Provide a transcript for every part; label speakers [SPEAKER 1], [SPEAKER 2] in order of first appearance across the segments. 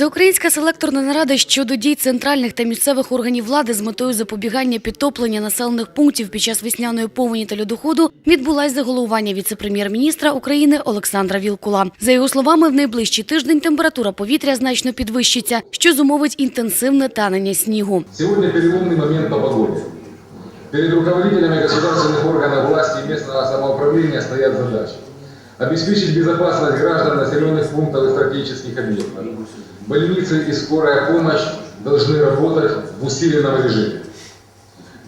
[SPEAKER 1] Всеукраїнська селекторна нарада щодо дій центральних та місцевих органів влади з метою запобігання підтоплення населених пунктів під час весняної повені та льодоходу відбулась за головування віце-прем'єр-міністра України Олександра Вілкула. За його словами, в найближчий тиждень температура повітря значно підвищиться, що зумовить інтенсивне танення снігу.
[SPEAKER 2] Сегодня переломный момент по погоде. Перед руководителями государственных органов власти и местного самоуправления стоят задачи Обеспечить безопасность граждан населенных пунктов и стратегических объектов. Больницы и скорая помощь должны работать в усиленном режиме.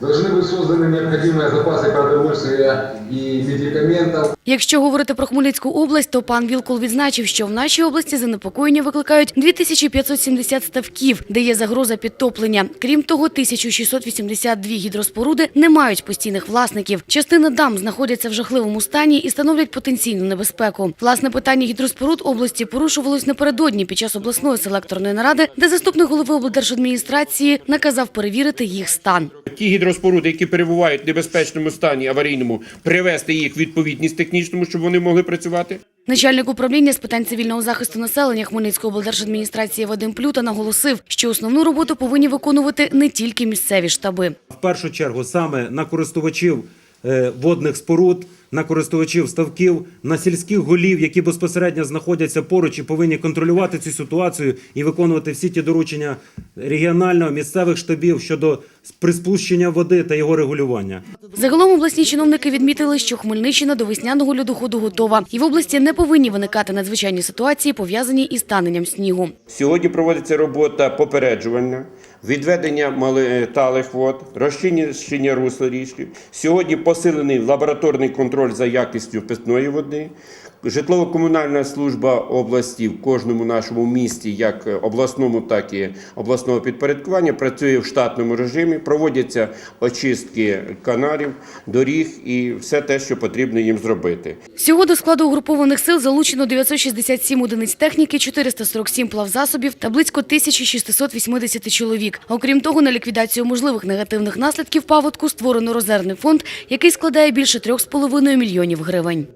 [SPEAKER 2] Должны быть созданы необходимые запасы продовольствия и медикаментов.
[SPEAKER 1] Якщо говорити про Хмельницьку область, то пан Вілкул відзначив, що в нашій області занепокоєння викликають 2570 ставків, де є загроза підтоплення. Крім того, 1682 гідроспоруди не мають постійних власників. Частина дам знаходяться в жахливому стані і становлять потенційну небезпеку. Власне питання гідроспоруд області порушувалось напередодні під час обласної селекторної наради, де заступник голови облдержадміністрації наказав перевірити їх стан.
[SPEAKER 3] Ті гідроспоруди, які перебувають в небезпечному стані аварійному, привести їх в відповідність технічному, щоб вони могли працювати.
[SPEAKER 1] Начальник управління з питань цивільного захисту населення Хмельницької облдержадміністрації Вадим Плюта наголосив, що основну роботу повинні виконувати не тільки місцеві штаби.
[SPEAKER 4] В першу чергу саме на користувачів водних споруд, на користувачів ставків, на сільських голів, які безпосередньо знаходяться поруч і повинні контролювати цю ситуацію і виконувати всі ті доручення регіонального місцевих штабів щодо приспущення води та його регулювання.
[SPEAKER 1] Загалом обласні чиновники відмітили, що Хмельниччина до весняного льодоходу готова, і в області не повинні виникати надзвичайні ситуації, пов'язані із таненням снігу.
[SPEAKER 3] Сьогодні проводиться робота попереджувальна, відведення малеталих вод, розчинення русла річки. Сьогодні посилений лабораторний контроль за якістю питної води. Житлово-комунальна служба області в кожному нашому місті, як обласному, так і обласного підпорядкування, працює в штатному режимі. Проводяться очистки каналів, доріг і все те, що потрібно їм зробити.
[SPEAKER 1] Всього до складу угрупованих сил залучено 967 одиниць техніки, 447 плавзасобів та близько 1680 чоловік. Окрім того, на ліквідацію можливих негативних наслідків паводку створено резервний фонд, який складає більше 3,5 мільйонів гривень.